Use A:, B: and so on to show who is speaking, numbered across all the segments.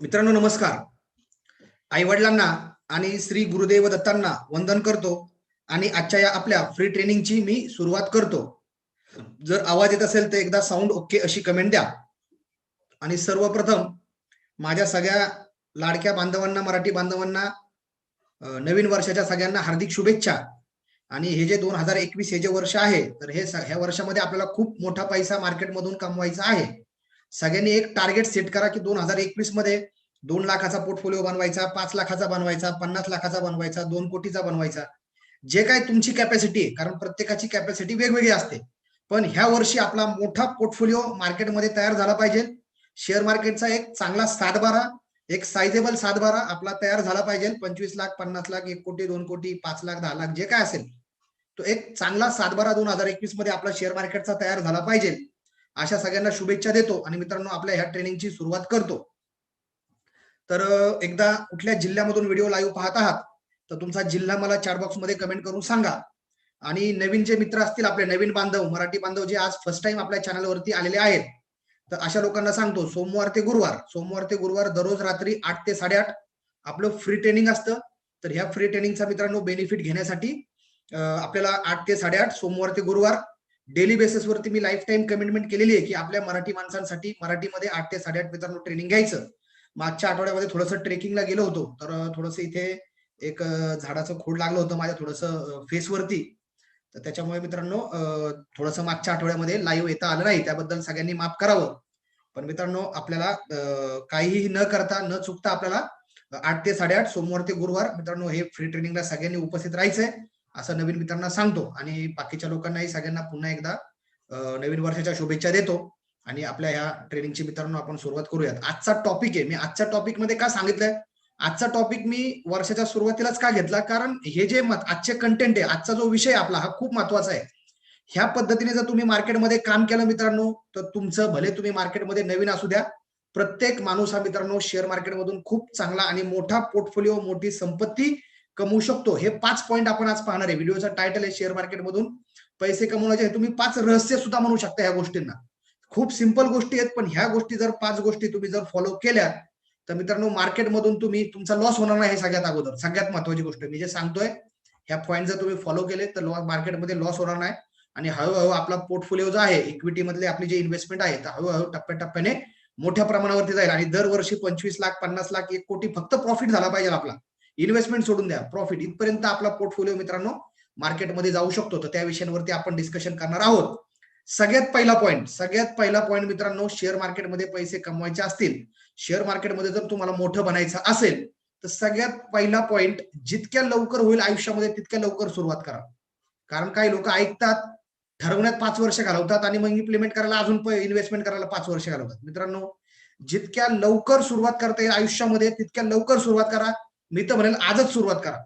A: मित्रांनो नमस्कार. आई वडिलांना आणि श्री गुरुदेव दत्तांना वंदन करतो आणि आजच्या या आपल्या फ्री ट्रेनिंगची मी सुरुवात करतो. जर आवाज येत असेल तर एकदा साऊंड ओके अशी कमेंट द्या. आणि सर्वप्रथम माझ्या सगळ्या लाडक्या बांधवांना मराठी बांधवांना नवीन वर्षाच्या सगळ्यांना हार्दिक शुभेच्छा. आणि हे जे दोन हजार एकवीस हे जे वर्ष आहे तर हे स- ह्या वर्षामध्ये आपल्याला खूप मोठा पैसा मार्केटमधून कमवायचा आहे. सगळ्यांनी एक टार्गेट सेट करा की दोन हजार एकवीसमध्ये दोन लाखाचा पोर्टफोलिओ बनवायचा पाच लाखाचा बनवायचा पन्नास लाखाचा बनवायचा दोन कोटीचा बनवायचा. जे काय तुमची कॅपॅसिटी आहे कारण प्रत्येकाची कॅपॅसिटी वेगवेगळी असते. पण ह्या वर्षी आपला मोठा पोर्टफोलिओ मार्केटमध्ये तयार झाला पाहिजे. शेअर मार्केटचा एक चांगला सातबारा एक सायझेबल सातबारा आपला तयार झाला पाहिजे. पंचवीस लाख पन्नास लाख एक कोटी दोन कोटी पाच लाख दहा लाख जे काय असेल. तो एक चांगला सातबारा दोन हजार एकवीसमध्ये आपला शेअर मार्केटचा तयार झाला पाहिजे. अशा सगळ्यांना शुभेच्छा देतो आणि मित्रांनो आपल्या ह्या ट्रेनिंगची सुरुवात करतो. तर एकदा कुठल्या जिल्ह्यामधून व्हिडिओ लाईव्ह पाहत आहात तर तुमचा जिल्हा मला चार बॉक्समध्ये कमेंट करून सांगा. आणि नवीन जे मित्र असतील आपले नवीन बांधव मराठी बांधव जे आज फर्स्ट टाइम आपल्या चॅनलवरती आलेले आहेत तर अशा लोकांना सांगतो सोमवार ते गुरुवार सोमवार ते गुरुवार दररोज रात्री आठ ते साडेआठ आपलं फ्री ट्रेनिंग असतं. तर ह्या फ्री ट्रेनिंगचा मित्रांनो बेनिफिट घेण्यासाठी आपल्याला आठ ते साडेआठ सोमवार ते गुरुवार डेली बेसिसवरती मी लाईफ टाईम कमिटमेंट केलेली आहे की आपल्या मराठी माणसांसाठी मराठीमध्ये आठ ते साडेआठ मित्रांनो ट्रेनिंग घ्यायचं. मागच्या आठवड्यामध्ये थोडंसं ट्रेकिंगला गेलो होतो तर थोडंसं इथे एक झाडाचं खोड लागलं होतं माझ्या थोडंसं फेसवरती तर त्याच्यामुळे मित्रांनो थोडस थोडंसं मागच्या आठवड्यामध्ये लाईव्ह येता आलं नाही त्याबद्दल सगळ्यांनी माफ करावं. पण मित्रांनो आपल्याला काहीही न करता न चुकता आपल्याला आठ ते साडेआठ सोमवार ते गुरुवार मित्रांनो हे फ्री ट्रेनिंगला सगळ्यांनी उपस्थित राहायचंय. असं नवीन मित्रांना सांगतो. आणि बाकीच्या लोकांनाही सगळ्यांना पुन्हा एकदा नवीन वर्षाच्या शुभेच्छा देतो. आणि आपल्या ह्या ट्रेनिंगची मित्रांनो आपण सुरुवात करूयात. आजचा टॉपिक आहे. मी आजच्या टॉपिकमध्ये का सांगितलंय? आजचा टॉपिक मी वर्षाच्या सुरुवातीलाच का घेतला? कारण हे जे मत आजचे कंटेंट आहे आजचा जो विषय आपला हा खूप महत्त्वाचा आहे. ह्या पद्धतीने जर तुम्ही मार्केटमध्ये काम केलं मित्रांनो तर तुमचं भले तुम्ही मार्केटमध्ये नवीन असू द्या प्रत्येक माणूस हा मित्रांनो शेअर मार्केटमधून खूप चांगला आणि मोठा पोर्टफोलिओ मोठी संपत्ती कमवू शकतो. हे पाच पॉईंट आपण आज पाहणार आहे. व्हिडिओचा टायटल आहे शेअर मार्केटमधून पैसे कमवण्याचे हे तुम्ही पाच रहस्य सुद्धा म्हणू शकता ह्या गोष्टींना. खूप सिंपल गोष्टी आहेत पण ह्या गोष्टी जर पाच गोष्टी तुम्ही जर फॉलो केल्या तर मित्रांनो मार्केटमधून तुम्ही तुमचा लॉस होणार नाही हे सगळ्यात अगोदर. सगळ्यात महत्वाची गोष्ट. मी जे सांगतोय ह्या पॉईंट जर तुम्ही फॉलो केले तर मार्केटमध्ये लॉस होणार नाही. आणि हळूहळू आपला पोर्टफोलिओ जो आहे इक्विटी मधले आपली जे इन्व्हेस्टमेंट आहे तर हळूहळू टप्प्याटप्प्याने मोठ्या प्रमाणावरती जाईल. आणि दरवर्षी पंचवीस लाख पन्नास लाख एक कोटी फक्त प्रॉफिट झाला पाहिजे आपला. इन्व्हेस्टमेंट सोडून द्या. प्रॉफिट इथपर्यंत आपला पोर्टफोलिओ मित्रांनो मार्केटमध्ये जाऊ शकतो. तर त्या विषयांवरती आपण डिस्कशन करणार आहोत. सगळ्यात पहिला पॉईंट सगळ्यात पहिला पॉईंट मित्रांनो शेअर मार्केटमध्ये पैसे कमवायचे असतील शेअर मार्केटमध्ये जर तुम्हाला मोठं बनायचं असेल तर सगळ्यात पहिला पॉईंट जितक्या लवकर होईल आयुष्यामध्ये तितक्या लवकर सुरुवात करा. कारण काही लोक ऐकतात ठरवण्यात पाच वर्ष घालवतात आणि मग इम्प्लिमेंट करायला अजून इन्व्हेस्टमेंट करायला पाच वर्ष घालवतात. मित्रांनो जितक्या लवकर सुरुवात करता येईल आयुष्यामध्ये तितक्या लवकर सुरुवात करा. मी तर म्हणेल आजच सुरुवात करा.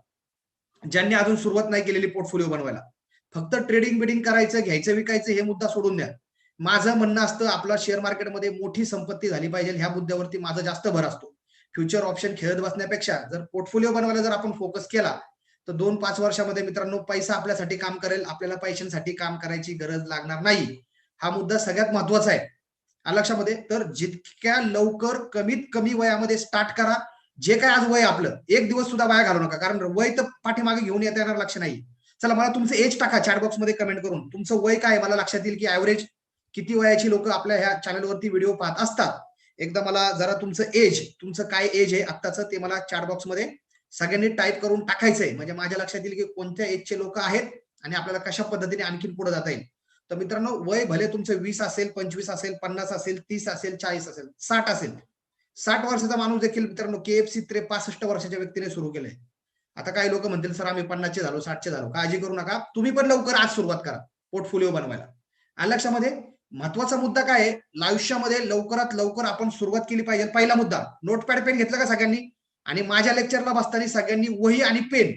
A: ज्यांनी अजून सुरुवात नाही केलेली पोर्टफोलिओ बनवायला. फक्त ट्रेडिंग बिडिंग करायचं घ्यायचं विकायचं हे मुद्दा सोडून द्या. माझं म्हणणं असतं आपला शेअर मार्केटमध्ये मोठी संपत्ती झाली पाहिजे ह्या मुद्द्यावरती माझा जास्त भर असतो. फ्युचर ऑप्शन खेळत बसण्यापेक्षा जर पोर्टफोलिओ बनवायला जर आपण फोकस केला तर दोन पाच वर्षामध्ये मित्रांनो पैसा आपल्यासाठी काम करेल आपल्याला पैशांसाठी काम करायची गरज लागणार नाही. हा मुद्दा सगळ्यात महत्त्वाचा आहे. लक्षामध्ये तर जितक्या लवकर कमीत कमी वयामध्ये स्टार्ट करा जे काय आज वय आपलं एक दिवस सुद्धा वाया घालू नका कारण वय तर पाठीमागे घेऊन येता येणार लक्ष नाही. चला मला तुमचं एज टाका चॅट बॉक्समध्ये कमेंट करून. तुमचं वय काय मला लक्षात येईल की ऍव्हरेज किती वयाची लोक आपल्या ह्या चॅनलवरती व्हिडिओ पाहत असतात. एकदा मला जरा तुमचं एज तुमचं काय एज आहे आत्ताचं ते मला चॅट बॉक्समध्ये सगळ्यांनी टाईप करून टाकायचंय. म्हणजे माझ्या लक्षात येईल की कोणत्या एजचे लोक आहेत आणि आपल्याला कशा पद्धतीने आणखीन पुढे जाता येईल. तर मित्रांनो वय भले तुमचं वीस असेल पंचवीस असेल पन्नास असेल तीस असेल चाळीस असेल साठ असेल साठ वर्षाचा माणूस देखील मित्रांनो केएफसी त्रे पासष्ट वर्षाच्या व्यक्तीने सुरू केलंय. आता काही लोक म्हणतील सर आम्ही पन्नासचे झालो साठचे झालो. काळजी करू नका. तुम्ही पण लवकर आज सुरुवात करा पोर्टफोलिओ बनवायला. आणि लक्षामध्ये महत्त्वाचा मुद्दा काय आहे? आयुष्यामध्ये लवकरात लवकर आपण सुरुवात केली पाहिजे. पहिला मुद्दा नोटपॅड पेन घेतला का सगळ्यांनी? आणि माझ्या लेक्चरला बसताना सगळ्यांनी वही आणि पेन.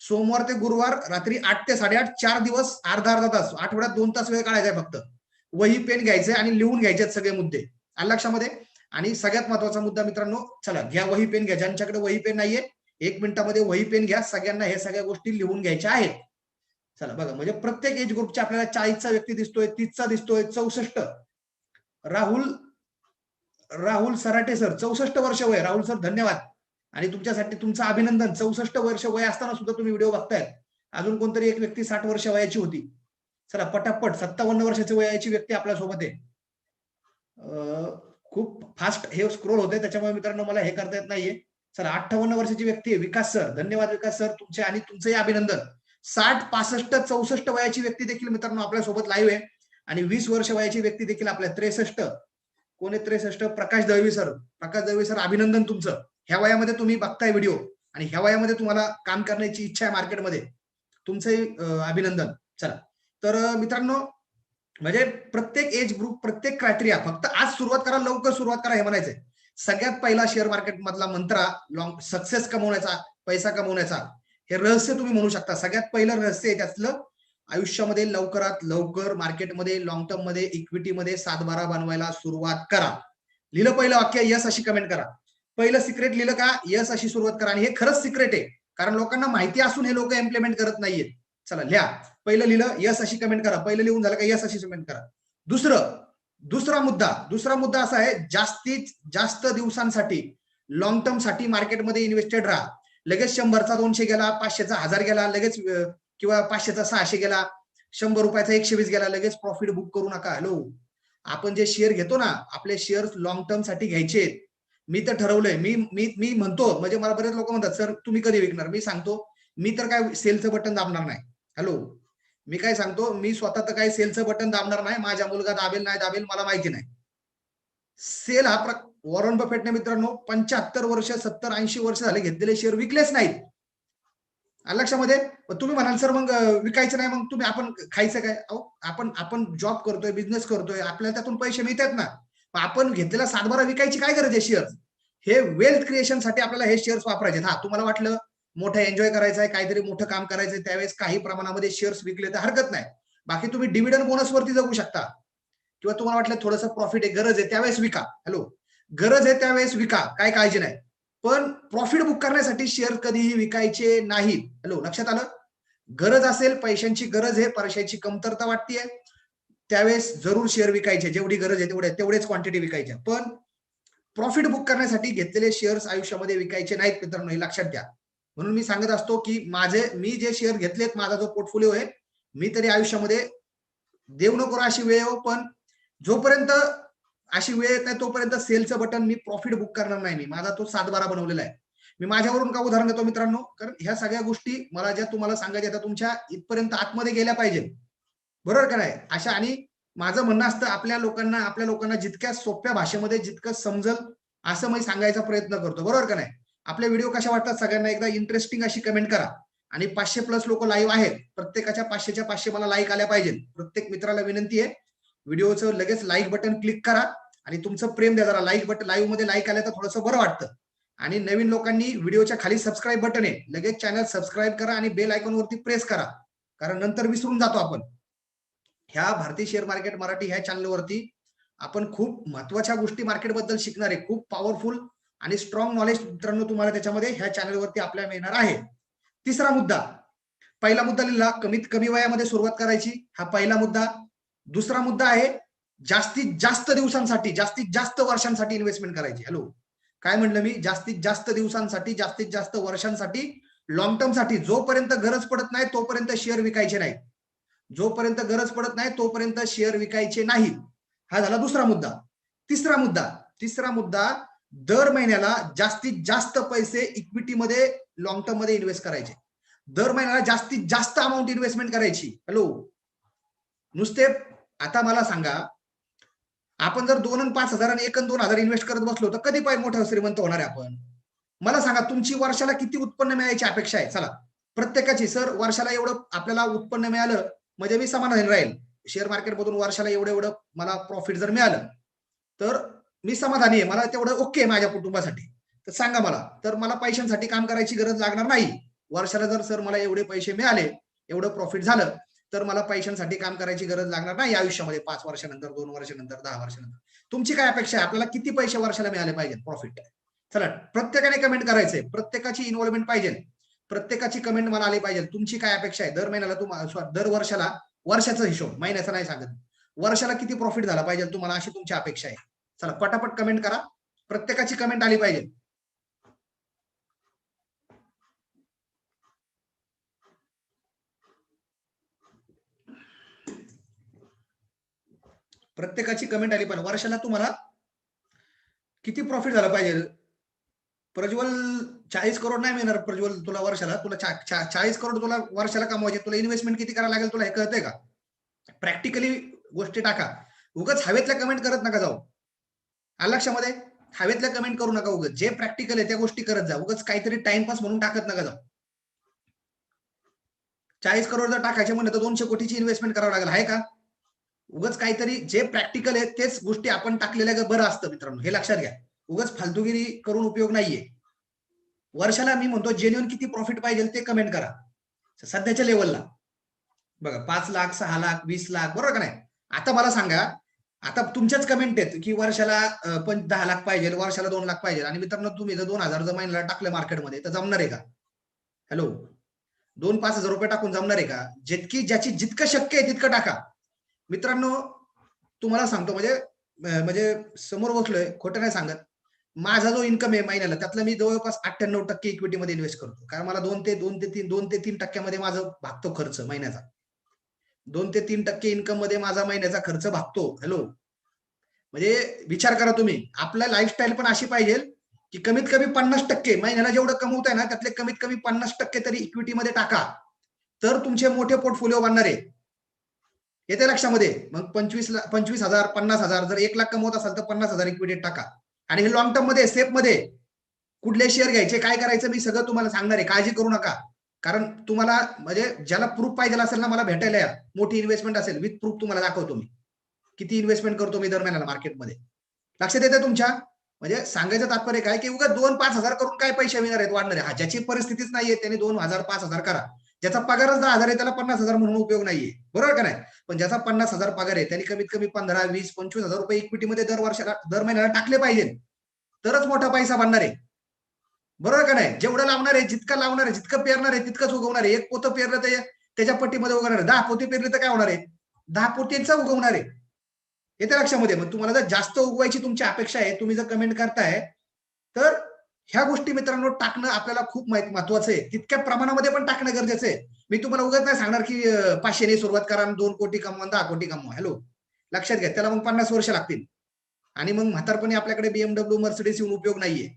A: सोमवार ते गुरुवार रात्री आठ ते साडेआठ चार दिवस अर्धा अर्धा तास आठवड्यात दोन तास वेळ काढायचा आहे फक्त. वही पेन घ्यायचंय आणि लिहून घ्यायचे सगळे मुद्दे. आणि लक्षामध्ये आणि सगळ्यात महत्त्वाचा मुद्दा मित्रांनो चला घ्या वही पेन घ्या. ज्यांच्याकडे वही पेन नाहीये एक मिनिटामध्ये वही पेन घ्या. सगळ्यांना हे सगळ्या गोष्टी लिहून घ्यायच्या आहेत. चला बघा म्हणजे प्रत्येक एज ग्रुपच्या आपल्याला चाळीसचा व्यक्ती दिसतोय तीसचा दिसतोय चौसष्ट. राहुल राहुल सराटे सर चौसष्ट वर्ष वय. राहुल सर धन्यवाद. आणि तुमच्यासाठी तुमचं अभिनंदन. चौसष्ट वर्ष वय असताना सुद्धा तुम्ही व्हिडिओ बघताय अजून कोणतरी एक व्यक्ती साठ वर्ष वयाची होती. चला पटापट सत्तावन्न वर्षाची वयाची व्यक्ती आपल्यासोबत आहे. अं, खूप फास्ट हे स्क्रोल होते त्याच्यामुळे मित्रांनो मला हे करता येत नाहीये. सर अठ्ठावन्न वर्षाची व्यक्ती आहे. विकास सर धन्यवाद विकास सर तुमचे आणि तुमचंही अभिनंदन. साठ पासष्ट चौसष्ट वयाची व्यक्ती देखील मित्रांनो आपल्यासोबत लाईव्ह आहे. आणि वीस वर्ष वयाची व्यक्ती देखील आपल्या त्रेसष्ट. कोणी त्रेसष्ट? प्रकाश दळवी सर. प्रकाश दळवी सर अभिनंदन तुमचं. ह्या वयामध्ये तुम्ही बघताय व्हिडिओ आणि ह्या वयामध्ये तुम्हाला काम करण्याची इच्छा आहे मार्केटमध्ये तुमचंही अभिनंदन. चला. तर मित्रांनो म्हणजे प्रत्येक एज ग्रुप प्रत्येक क्रायटेरिया फक्त आज सुरुवात करा लवकर सुरुवात करा हे म्हणायचंय. सगळ्यात पहिला शेअर मार्केट मधला मंत्रा लॉंग सक्सेस कमवण्याचा पैसा कमवण्याचा हे रहस्य तुम्ही म्हणू शकता. सगळ्यात पहिलं रहस्य आहे त्यातलं आयुष्यामध्ये लवकरात लवकर मार्केटमध्ये लॉंग टर्ममध्ये इक्विटीमध्ये सातबारा बनवायला सुरुवात करा. लिहिलं पहिलं वाक्य यस अशी कमेंट करा. पहिलं सिक्रेट लिहिलं का यस अशी सुरुवात करा. आणि हे खरंच सिक्रेट आहे कारण लोकांना माहिती असून हे लोक इम्प्लिमेंट करत नाहीयेत. चला लिहा. पहिलं लिहिलं यस अशी कमेंट करा. पहिलं लिहून झालं का यस अशी कमेंट करा. दुसरं दुसरा मुद्दा दुसरा मुद्दा असा आहे जास्तीत जास्त दिवसांसाठी लॉंग टर्मसाठी मार्केटमध्ये इन्व्हेस्टेड राहा. लगेच शंभरचा दोनशे गेला पाचशेचा हजार गेला लगेच किंवा पाचशेचा सहाशे गेला शंभर रुपयाचा एकशे वीस गेला लगेच प्रॉफिट बुक करू नका. हॅलो आपण जे शेअर घेतो ना आपले शेअर्स लॉंग टर्मसाठी घ्यायचे मी तर ठरवलंय मी मी मी म्हणतो म्हणजे मला बरेच लोक म्हणतात सर तुम्ही कधी विकणार? मी सांगतो मी तर काय सेलचं बटन दाबणार नाही. हॅलो मी काय सांगतो मी स्वतः तर काही सेलचं बटन दाबणार नाही. माझ्या मुलगा दाबेल नाही दाबेल मला माहिती नाही. सेल हा प्र- वॉरन बफेटने मित्रांनो पंच्याहत्तर वर्ष सत्तर ऐंशी वर्ष झाले घेतलेले शेअर विकलेच नाहीत. लक्षामध्ये तुम्ही म्हणाल सर मग विकायचं नाही मग तुम्ही आपण खायचं काय? अहो आपण आपण जॉब करतोय बिझनेस करतोय आपल्याला त्यातून पैसे मिळतात ना. आपण घेतलेला सातबारा विकायची काय गरज आहे शेअर्स हे वेल्थ क्रिएशनसाठी आपल्याला हे शेअर्स वापरायचे हा तुम्हाला वाटलं? मोठं एन्जॉय करायचं आहे काहीतरी मोठं काम करायचंय त्यावेळेस काही प्रमाणामध्ये शेअर्स विकले तर हरकत नाही. बाकी तुम्ही डिव्हिडंड बोनसवरती जगू शकता. किंवा तुम्हाला वाटलं थोडंसं प्रॉफिट आहे गरज आहे त्यावेळेस विका. हॅलो गरज आहे त्यावेळेस विका. काय काळजी नाही. पण प्रॉफिट बुक करण्यासाठी शेअर कधीही विकायचे नाहीत. हॅलो लक्षात आलं? गरज असेल पैशांची गरज आहे पैशाची कमतरता वाटतेय. त्यावेळेस जरूर शेअर विकायचे. जेवढी गरज आहे तेवढ्या तेवढेच क्वांटिटी विकायच्या. पण प्रॉफिट बुक करण्यासाठी घेतलेले शेअर्स आयुष्यामध्ये विकायचे नाहीत मित्रांनो हे लक्षात घ्या. म्हणून मी सांगत असतो की माझे मी जे शेअर घेतलेत माझा जो पोर्टफोलिओ आहे मी तरी आयुष्यामध्ये देव नको अशी वेळ येऊ पण जोपर्यंत अशी वेळ येत नाही तोपर्यंत सेलचं बटन मी प्रॉफिट बुक करणार नाही मी. माझा तो सात बारा बनवलेला आहे. मी माझ्यावरून का उदाहरण देतो मित्रांनो? कारण ह्या सगळ्या गोष्टी मला ज्या तुम्हाला सांगायच्या त्या तुमच्या इथपर्यंत आतमध्ये गेल्या पाहिजे. बरोबर का नाही? अशा आणि माझं म्हणणं असतं आपल्या लोकांना आपल्या लोकांना जितक्या सोप्या भाषेमध्ये जितकं समजल असं मी सांगायचा प्रयत्न करतो. बरोबर का नाही? आपले व्हिडिओ कशा वाटतात सगळ्यांना एकदा इंटरेस्टिंग अशी कमेंट करा. आणि पाचशे प्लस लोक लाईव्ह आहेत. प्रत्येकाच्या पाचशेच्या पाचशे मला लाईक आल्या पाहिजे प्रत्येक मित्राला विनंती आहे. व्हिडिओचं लगेच लाईक बटन क्लिक करा. आणि तुमचं प्रेम द्या जरा. लाईक बटन लाईव्हमध्ये लाईक आल्या तर थोडंसं बरं वाटतं. आणि नवीन लोकांनी व्हिडिओच्या खाली सबस्क्राईब बटन आहे. लगेच चॅनल सबस्क्राईब करा आणि बेल आयकॉन वरती प्रेस करा. कारण नंतर विसरून जातो आपण. ह्या भारतीय शेअर मार्केट मराठी ह्या चॅनलवरती आपण खूप महत्त्वाच्या गोष्टी मार्केटबद्दल शिकणार आहे. खूप पॉवरफुल आणि स्ट्रॉंग नॉलेज मित्रांनो तुम्हाला त्याच्यामध्ये ह्या चॅनलवरती आपल्याला मिळणार आहे. तिसरा मुद्दा. पहिला मुद्दा लिहिला कमीत कमी वयामध्ये सुरुवात करायची. हा पहिला मुद्दा. दुसरा मुद्दा आहे जास्तीत जास्त दिवसांसाठी जास्तीत जास्त वर्षांसाठी इन्व्हेस्टमेंट करायची. हॅलो काय म्हणलं मी? जास्तीत जास्त दिवसांसाठी जास्तीत जास्त वर्षांसाठी लॉंग टर्मसाठी जोपर्यंत गरज पडत नाही तोपर्यंत शेअर विकायचे नाही. जोपर्यंत गरज पडत नाही तोपर्यंत शेअर विकायचे नाही. हा झाला दुसरा मुद्दा. तिसरा मुद्दा. तिसरा मुद्दा दर महिन्याला जास्तीत जास्त पैसे इक्विटीमध्ये लॉंग टर्ममध्ये इन्व्हेस्ट करायचे. दर महिन्याला जास्तीत जास्त अमाऊंट इन्व्हेस्टमेंट करायची. हॅलो नुसते आता मला सांगा आपण जर दोन पाच हजार आणि एक दोन हजार इन्व्हेस्ट करत बसलो तर कधी पाहिजे मोठा श्रीमंत होणार आहे आपण? मला सांगा तुमची वर्षाला किती उत्पन्न मिळायची अपेक्षा आहे? चला प्रत्येकाची सर वर्षाला एवढं आपल्याला उत्पन्न मिळालं म्हणजे मी समाधान राहील. शेअर मार्केट मधून वर्षाला एवढं एवढं मला प्रॉफिट जर मिळालं तर मी समाधानी आहे. मला तेवढं ओके आहे माझ्या कुटुंबासाठी. तर सांगा मला. तर मला पैशांसाठी काम करायची गरज लागणार नाही. वर्षाला जर सर मला एवढे पैसे मिळाले एवढं प्रॉफिट झालं तर मला पैशांसाठी काम करायची गरज लागणार नाही आयुष्यामध्ये. पाच वर्षानंतर दोन वर्षानंतर दहा वर्षानंतर. तुमची काय अपेक्षा आहे? आपल्याला किती पैसे वर्षाला मिळाले पाहिजे प्रॉफिट चला प्रत्येकाने कमेंट करायचंय. प्रत्येकाची इन्व्हॉल्वमेंट पाहिजे. प्रत्येकाची कमेंट मला आली पाहिजे. तुमची काय अपेक्षा आहे? दर महिन्याला तुम्हाला दर वर्षाला वर्षाचा हिशोब महिन्याचा नाही सांगत. वर्षाला किती प्रॉफिट झाला पाहिजे तुम्हाला? अशी तुमची अपेक्षा आहे. चला पटापट कमेंट करा. प्रत्येकाची कमेंट आली पाहिजे. प्रत्येकाची कमेंट आली पाहिजे. वर्षाला तुम्हाला किती प्रॉफिट झालं पाहिजे? प्रज्वल चाळीस करोड नाही मिळणार प्रज्वल तुला वर्षाला. तुला चाळीस करोड तुला वर्षाला कमवायचे. तुला इन्व्हेस्टमेंट किती करायला लागेल? तुला हे कळतंय का? प्रॅक्टिकली गोष्टी टाका. उगाच हवेतल्या कमेंट करत नका जाऊ. लक्षामध्ये हवेतल्या कमेंट करू नका उगत जे प्रॅक्टिकल आहे त्या गोष्टी करत जा. उगच काहीतरी टाइमपास म्हणून टाकत नका जाऊ. चाळीस करोड जर टाकायचे म्हणलं तर दोनशे कोटीची इन्व्हेस्टमेंट करावं लागेल. आहे का? उगाच काहीतरी जे प्रॅक्टिकल आहे तेच गोष्टी आपण टाकलेल्या ग- बरं असतं मित्रांनो? हे लक्षात घ्या. उगाच फालतूगिरी करून उपयोग नाहीये. वर्षाला मी म्हणतो जेन्युअन किती प्रॉफिट पाहिजे ते कमेंट करा. सध्याच्या लेवलला बघा पाच लाख सहा लाख वीस लाख बरोबर का नाही? आता मला सांगा आता तुमच्याच कमेंट आहेत की वर्षाला पण दहा लाख पाहिजे वर्षाला दोन लाख पाहिजे. आणि मित्रांनो तुम्ही जर दोन हजार जर महिन्याला टाकलं मार्केटमध्ये तर जमणार आहे का? हॅलो दोन पाच हजार रुपये टाकून जमणार आहे का? जितकी ज्याची जितकं शक्य आहे तितकं टाका. मित्रांनो तुम्हाला सांगतो म्हणजे म्हणजे समोर बसलोय खोटं नाही सांगत. माझा जो इन्कम आहे महिन्याला त्यातला मी जवळपास अठ्ठ्याण्णव टक्के इक्विटीमध्ये इन्व्हेस्ट करतो. कारण मला दोन ते दोन ते तीन दोन ते तीन टक्क्यामध्ये माझं भागतो खर्च महिन्याचा. दोन ते तीन टक्के इन्कममध्ये माझा महिन्याचा खर्च भागतो. हॅलो म्हणजे विचार करा तुम्ही. आपला लाईफस्टाईल पण अशी पाहिजे की कमीत कमी पन्नास टक्के महिन्याला जेवढं कमवत आहे ना त्यातले कमीत कमी पन्नास टक्के तरी इक्विटीमध्ये टाका. तर तुमचे मोठे पोर्टफोलिओ बनणार आहे. येते लक्षामध्ये? मग पंचवीस ला- पंचवीस हजार पन्नास हजार जर एक लाख कमवत असाल तर पन्नास हजार इक्विटीत टाका. आणि हे लॉंग टर्ममध्ये सेफमध्ये कुठले शेअर घ्यायचे काय करायचं मी सगळं तुम्हाला सांगणार आहे. काळजी करू नका. कारण तुम्हाला म्हणजे ज्याला प्रूफ पाहिजे असेल ना मला भेटायला या. मोठी इन्व्हेस्टमेंट असेल विथ प्रूफ तुम्हाला दाखवतो मी. किती इन्व्हेस्टमेंट करतो मी दर महिन्याला मार्केटमध्ये लक्षात येते तुमच्या? म्हणजे सांगायचं तात्पर्य काय की उगा दोन पाच हजार करून काय पैसे मिळणार आहेत वाढणार? आहे हा ज्याची परिस्थितीच नाहीये त्याने दोन हजार पाच हजार करा. ज्याचा पगारच दहा हजार आहे त्याला पन्नास हजार म्हणून उपयोग नाहीये. बरोबर का नाही? पण ज्याचा पन्नास हजार पगार आहे त्यांनी कमीत कमी पंधरा वीस पंचवीस हजार रुपये इक्विटीमध्ये दर वर्षाला दर महिन्याला टाकले पाहिजे. तरच मोठा पैसा बनणार आहे. बरोबर का नाही? जेवढं लावणार आहे जितकं लावणार आहे जितकं पेरणार आहे तितकंच उगवणार आहे. एक पोतं पेरलं तर त्याच्या पट्टीमध्ये उगवणार आहे. दहा पोती पेरले तर काय होणार आहे? दहा पोतेचा उगवणार आहे. येते लक्षामध्ये? मग तुम्हाला जर जास्त उगवायची तुमची अपेक्षा आहे तुम्ही जर कमेंट करताय तर ह्या गोष्टी मित्रांनो टाकणं आपल्याला खूप माहीत महत्वाचं आहे. तितक्या प्रमाणामध्ये पण टाकणं गरजेचं आहे. मी तुम्हाला उगाच नाही सांगणार की पाचशेने सुरुवात करा आणि दोन कोटी कमवा दहा कोटी कमवा. हॅलो लक्षात घ्या. त्याला मग पन्नास वर्ष लागतील. आणि मग म्हातारपणी आपल्याकडे बीएमडब्ल्यू मर्सिडीज येऊन उपयोग नाहीये.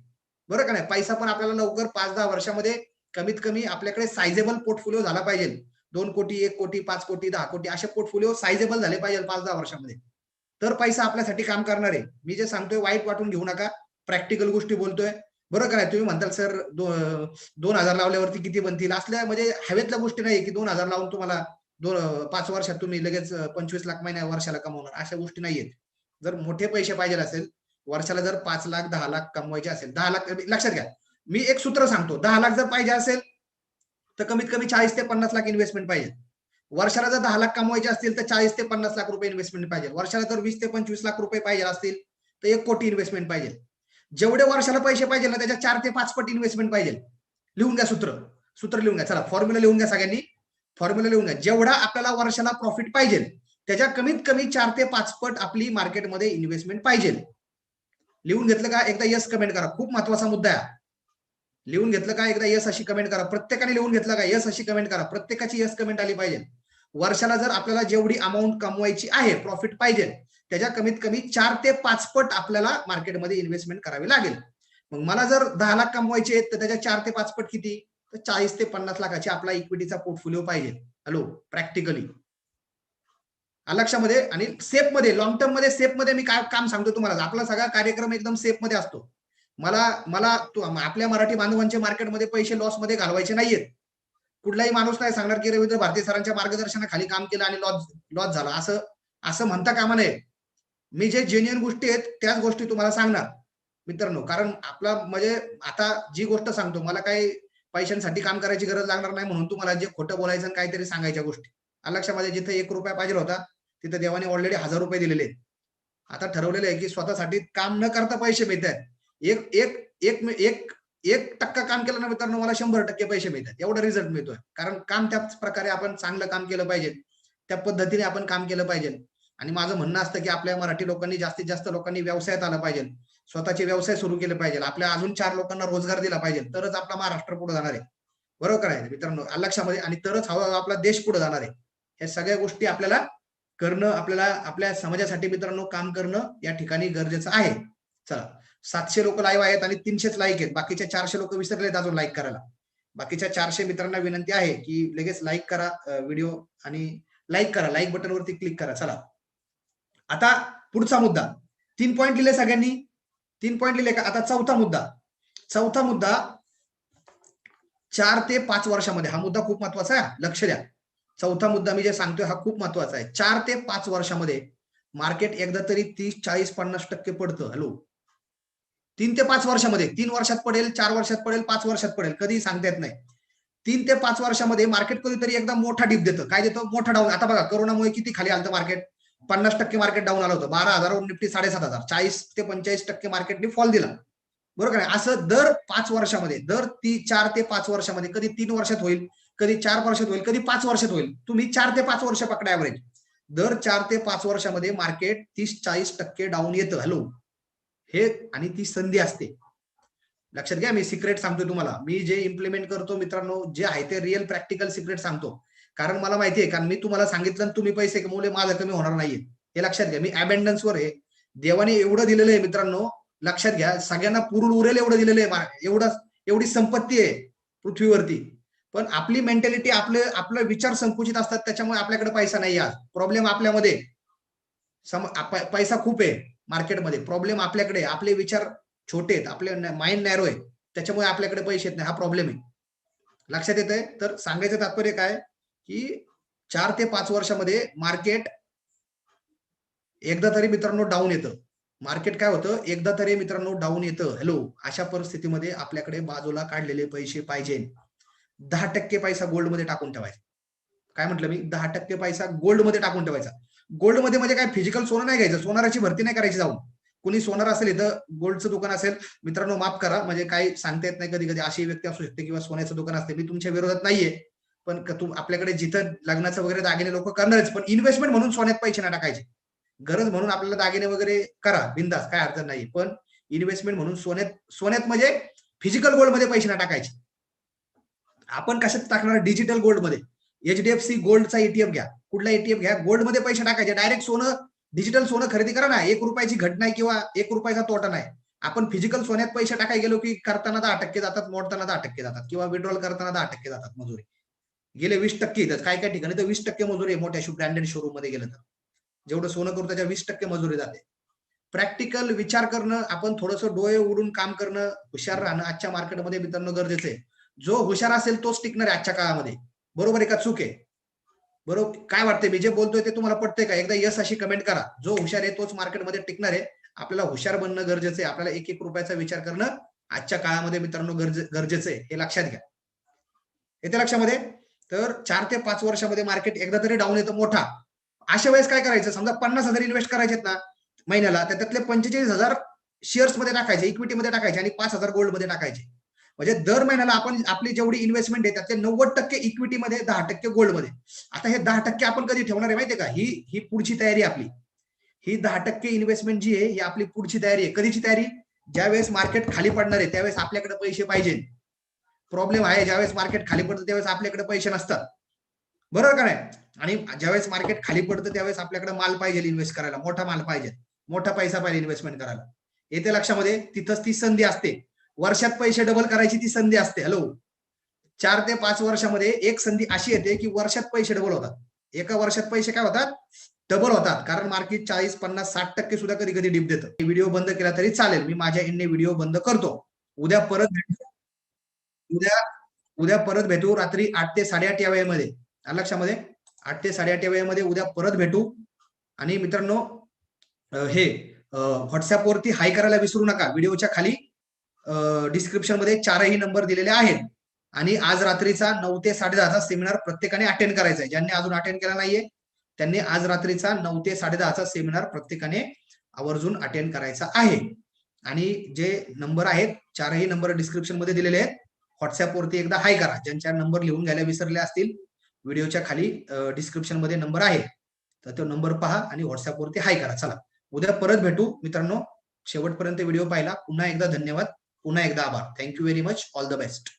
A: बरं का नाही? पैसा पण आपल्याला लवकर पाच दहा वर्षामध्ये कमीत कमी आपल्याकडे सायझेबल पोर्टफोलिओ झाला पाहिजे. दोन कोटी एक कोटी पाच कोटी दहा कोटी असे पोर्टफोलिओ सायझेबल झाले पाहिजे पाच दहा वर्षामध्ये. तर पैसा आपल्यासाठी काम करणार आहे. मी जे सांगतोय वाईट वाटून घेऊ नका. प्रॅक्टिकल गोष्टी बोलतोय. बरोबर का तुम्ही म्हणताल सर दोन हजार लावल्यावरती किती बनतील? असल्या म्हणजे हवेतल्या गोष्टी नाही की दोन हजार लावून तुम्हाला दोन पाच वर्षात तुम्ही लगेच पंचवीस लाख महिन्या वर्षाला कमवणार. अशा गोष्टी नाहीयेत. जर मोठे पैसे पाहिजे असेल वर्षाला जर पाच लाख दहा लाख कमवायचे असेल दहा लाख लक्षात घ्या. मी एक सूत्र सांगतो दहा लाख जर पाहिजे असेल तर कमीत कमी चाळीस ते पन्नास लाख इन्व्हेस्टमेंट पाहिजे. वर्षाला जर दहा लाख कमवायचे असतील तर चाळीस ते पन्नास लाख रुपये इन्व्हेस्टमेंट पाहिजे. वर्षाला जर वीस ते पंचवीस लाख रुपये पाहिजे असतील तर एक कोटी इन्व्हेस्टमेंट पाहिजे. जेवढे वर्षाला पैसे पाहिजे ना त्याच्या चार ते पाच पट इन्व्हेस्टमेंट पाहिजे. लिहून घ्या सूत्र. सूत्र लिहून घ्या. चला फॉर्म्युला लिहून घ्या सगळ्यांनी. फॉर्म्युला लिहून घ्या. जेवढा आपल्याला वर्षाला प्रॉफिट पाहिजे त्याच्या कमीत कमी चार ते पाच पट आपली मार्केटमध्ये इन्व्हेस्टमेंट पाहिजे. लिहून घेतलं का? एकदा यस कमेंट करा. खूप महत्त्वाचा मुद्दा आहे. लिहून घेतलं का? एकदा यस अशी कमेंट करा. प्रत्येकाने लिहून घेतलं का? यस अशी कमेंट करा. प्रत्येकाची यस कमेंट आली पाहिजे. वर्षाला जर आपल्याला जेवढी अमाऊंट कमवायची आहे प्रॉफिट पाहिजे त्याच्या कमीत कमी चार ते पाच पट आपल्याला मार्केटमध्ये इन्व्हेस्टमेंट करावी लागेल. मग मला जर दहा लाख कमवायचे आहेत तर त्याच्या चार ते पाच पट किती? तर चाळीस ते पन्नास लाखाची आपला इक्विटीचा पोर्टफोलिओ पाहिजे. हॅलो प्रॅक्टिकली लक्षामध्ये आणि सेफमध्ये लॉंग टर्ममध्ये सेफमध्ये मी काय काम सांगतो तुम्हाला? आपला सगळा कार्यक्रम एकदम सेफमध्ये असतो. मला मला आपल्या मराठी बांधवांचे मार्केटमध्ये पैसे लॉसमध्ये घालवायचे नाहीयेत. कुठलाही माणूस नाही सांगणार की रवींद्र भारती सरांच्या मार्गदर्शनाखाली काम केलं आणि लॉस लॉस झाला. असं असं म्हणता कामा नये. मी जे जेन्युअन गोष्टी आहेत त्याच गोष्टी तुम्हाला सांगणार मित्रांनो. कारण आपला म्हणजे आता जी गोष्ट सांगतो मला काही पैशांसाठी काम करायची गरज लागणार नाही म्हणून तुम्हाला जे खोटं बोलायचं काहीतरी सांगायच्या गोष्टी. लक्षामध्ये जिथे एक रुपया पाहिजे होता तिथे देवाने ऑलरेडी हजार रुपये दिलेले आता ठरवलेलं आहे की स्वतःसाठी काम न करता पैसे मिळतात एक एक एक एक एक टक्का काम केलं ना मित्रांनो मला शंभर टक्के पैसे मिळतात. एवढा रिझल्ट मिळतोय. कारण काम त्याच प्रकारे आपण चांगलं काम केलं पाहिजे. त्या पद्धतीने आपण काम केलं पाहिजे. आणि माझं म्हणणं असतं की आपल्या मराठी लोकांनी जास्तीत जास्त लोकांनी व्यवसायात आलं पाहिजे. स्वतःचे व्यवसाय सुरू केले पाहिजे. आपल्या अजून चार लोकांना रोजगार दिला पाहिजे. तरच आपला महाराष्ट्र पुढे जाणार आहे. बरोबर आहे मित्रांनो? लक्षामध्ये आणि तरच हवा आपला देश पुढे जाणार आहे. ह्या सगळ्या गोष्टी आपल्याला करणं आपल्याला आपल्या समाजासाठी मित्रांनो काम करणं या ठिकाणी गरजेचं आहे. चला. सातशे लोक लाईव्ह आहेत आणि तीनशेच लाईक आहेत. बाकीचे चारशे लोक विसरलेत अजून लाईक करायला. बाकीच्या चारशे मित्रांना विनंती आहे की लगेच लाईक करा व्हिडिओ आणि लाईक करा. लाईक बटन वरती क्लिक करा. चला. आता पुढचा मुद्दा. तीन पॉईंट लिहिले सगळ्यांनी. तीन पॉईंट लिहिले का? आता चौथा मुद्दा. चौथा मुद्दा चार ते पाच वर्षामध्ये. हा मुद्दा खूप महत्त्वाचा आहे. लक्ष द्या. चौथा मुद्दा मी जे सांगतोय हा खूप महत्त्वाचा आहे. चार ते पाच वर्षामध्ये मार्केट एकदा तरी तीस चाळीस पन्नास टक्के पडतं. हॅलो तीन ते पाच वर्षामध्ये. तीन वर्षात पडेल चार वर्षात पडेल पाच वर्षात पडेल. कधी सांगता येत नाही. तीन ते पाच वर्षामध्ये मार्केट कधीतरी एकदा मोठा डिप देतं. काय देतं? मोठा डाऊन आता बघा करोनामुळे किती खाली आलं मार्केट पन्नास टक्के मार्केट डाऊन आलं होतं. बारा हजार निफ्टी साडेसात हजार. चाळीस ते पंचेचाळीस टक्के मार्केटने फॉल दिला. बरोबर आहे? असं दर पाच वर्षामध्ये दर ती चार ते पाच वर्षामध्ये कधी तीन वर्षात होईल कधी चार वर्षात होईल कधी पाच वर्षात होईल. तुम्ही चार ते पाच वर्ष पकडा ऍव्हरेज दर चार ते पाच वर्षामध्ये मार्केट तीस चाळीस टक्के डाऊन येतं. हॅलो हे आणि ती संधी असते. लक्षात घ्या मी सिक्रेट सांगतो तुम्हाला. मी जे इम्प्लिमेंट करतो मित्रांनो जे आहे ते रिअल प्रॅक्टिकल सिक्रेट सांगतो. कारण मला माहिती आहे कारण मी तुम्हाला सांगितलं तुम्ही पैसे कमवले माझं कमी होणार नाहीये. हे लक्षात घ्या मी अबेंडन्स वर आहे. देवाने एवढं दिलेलं आहे मित्रांनो लक्षात घ्या सगळ्यांना पुरून उरेल एवढं दिलेलं आहे. एवढं एवढी संपत्ती आहे पृथ्वीवरती. पण आपली मेंटॅलिटी आपले आपला विचार संकुचित असतात त्याच्यामुळे आपल्याकडे पैसा नाही आज. प्रॉब्लेम आपल्यामध्ये. पैसा खूप आहे मार्केटमध्ये प्रॉब्लेम आपल्याकडे आपले विचार छोटे आहेत. आपले माइंड नॅरो आहे. त्याच्यामुळे आपल्याकडे पैसे येत नाही. हा प्रॉब्लेम आहे. लक्षात येत आहे तर सांगायचं तात्पर्य काय? की चार ते पाच वर्षामध्ये मार्केट एकदा तरी मित्रांनो डाऊन येतं. मार्केट काय होतं? एकदा तरी मित्रांनो डाऊन येतं. हॅलो अशा परिस्थितीमध्ये आपल्याकडे बाजूला काढलेले पैसे पाहिजे. दहा टक्के पैसा गोल्डमध्ये टाकून ठेवायचा. काय म्हटलं मी? दहा टक्के पैसा गोल्डमध्ये टाकून ठेवायचा. गोल्डमध्ये म्हणजे काय? फिजिकल सोनं नाही घ्यायचं. सोनाराची भरती नाही करायची जाऊन. कुणी सोनार असेल इथं गोल्डचं दुकान असेल मित्रांनो माफ करा. म्हणजे काही सांगता येत नाही कधी कधी अशी व्यक्ती असू शकते किंवा सोन्याचं दुकान असते. मी तुमच्या विरोधात नाहीये. पण तू आपल्याकडे जिथं लग्नाचं वगैरे दागिने लोक करणारच पण इन्व्हेस्टमेंट म्हणून सोन्यात पैसे ना टाकायचे. गरज म्हणून आपल्याला दागिने वगैरे करा. बिंदास काय अडचण नाही पण इन्व्हेस्टमेंट म्हणून सोन्यात सोन्यात म्हणजे फिजिकल गोल्डमध्ये पैसे ना टाकायचे. आपण कशात टाकणार? डिजिटल गोल्डमध्ये. एचडीएफसी गोल्डचा एटीएम घ्या. कुठला एटीएम घ्या? गोल्डमध्ये पैसे टाकायचे. डायरेक्ट सोनं डिजिटल सोनं खरेदी करा ना. एक रुपयाची घट नाही किंवा एक रुपयाचा तोटा नाही. आपण फिजिकल सोन्यात पैसे टाकाय गेलो की करताना दहा टक्के जातात मोडताना तर टक्के जातात किंवा विड्रॉल करताना दहा टक्के जातात मजुरी. गेले वीस टक्के इथं. काय काय ठिकाणी तर वीस टक्के मजुरी मोठ्या ब्रँडेड शोरूममध्ये गेलं तर. जेवढं सोनं करू त्याच्या वीस टक्के मजुरी जाते. प्रॅक्टिकल विचार करणं आपण थोडंसं डोळे उडून काम करणं हुशार राहणं आजच्या मार्केटमध्ये मित्रांनो गरजेचं आहे. जो हुशार असेल तोच टिकणार आहे आजच्या काळामध्ये. बरोबर आहे का चूक आहे? बरोबर काय वाटतंय? मी जे बोलतोय ते तुम्हाला पटतंय का? एकदा यस अशी कमेंट करा. जो हुशार आहे तोच मार्केटमध्ये टिकणार आहे. आपल्याला हुशार बनणं गरजेचं आहे. आपल्याला एक एक रुपयाचा विचार करणं आजच्या काळामध्ये मित्रांनो गरजेचं आहे. हे लक्षात घ्या. येते लक्षामध्ये? तर चार ते पाच वर्षामध्ये मार्केट एकदा तरी डाऊन येतं मोठा. अशा वेळेस काय करायचं? समजा पन्नास हजार इन्व्हेस्ट करायचे ना महिन्याला तर त्यातले पंचेचाळीस हजार शेअर्समध्ये टाकायचे इक्विटीमध्ये टाकायचे आणि पाच हजार गोल्डमध्ये टाकायचे. म्हणजे दर महिन्याला आपण आपली जेवढी इन्व्हेस्टमेंट आहे त्यातले नव्वद टक्के इक्विटीमध्ये दहा टक्के गोल्डमध्ये आता हे दहा टक्के आपण कधी ठेवणार आहे माहितीये का? ही ही पुढची तयारी आपली. ही दहा टक्के इन्व्हेस्टमेंट जी आहे ही आपली पुढची तयारी आहे. कधीची तयारी? ज्यावेळेस मार्केट खाली पडणार आहे त्यावेळेस आपल्याकडे पैसे पाहिजे. प्रॉब्लेम आहे ज्यावेळेस मार्केट खाली पडतं त्यावेळेस आपल्याकडे पैसे नसतात. बरोबर का नाही? आणि ज्यावेळेस मार्केट खाली पडतं त्यावेळेस आपल्याकडे माल पाहिजे इन्व्हेस्ट करायला. मोठा माल पाहिजे. मोठा पैसा पाहिजे इन्व्हेस्टमेंट करायला. येते लक्षामध्ये? तिथंच ती संधी असते. वर्षात पैसे डबल करायची ती संधी असते. हॅलो चार ते पाच वर्षामध्ये एक संधी अशी येते की वर्षात पैसे डबल होतात. एका वर्षात पैसे काय होतात? डबल होतात. कारण मार्केट चाळीस पन्नास साठ टक्के सुद्धा कधी कधी डिप देतं. व्हिडिओ बंद केला तरी चालेल. मी माझ्या इनने व्हिडिओ बंद करतो. उद्या परत उद्या उद्या परत भेटू. रात्री आठ ते साडेआठ या वेळेमध्ये. लक्षामध्ये? आठ ते साडेआठ या वेळेमध्ये उद्या परत भेटू. आणि मित्रांनो हे व्हॉट्सअपवरती हाय करायला विसरू नका. व्हिडिओच्या खाली डिस्क्रिप्शनमध्ये चारही नंबर दिलेले आहेत. आणि आज रात्रीचा नऊ ते साडे दहाचा सेमिनार प्रत्येकाने अटेंड करायचा आहे. ज्यांनी अजून अटेंड केला नाहीये त्यांनी आज रात्रीचा नऊ ते साडे दहाचा सेमिनार प्रत्येकाने आवर्जून अटेंड करायचा आहे. आणि जे नंबर आहेत चारही नंबर डिस्क्रिप्शनमध्ये दिलेले आहेत. व्हॉट्सअपवरती एकदा हाय करा. ज्यांच्या नंबर लिहून घ्यायला विसरले असतील व्हिडिओच्या खाली डिस्क्रिप्शनमध्ये नंबर आहे. तर तो नंबर पहा आणि व्हॉट्सअपवरती हाय करा. चला. उद्या परत भेटू. मित्रांनो शेवटपर्यंत व्हिडिओ पाहिला. पुन्हा एकदा धन्यवाद. पुन्हा एकदा आभार. Thank you very much all the best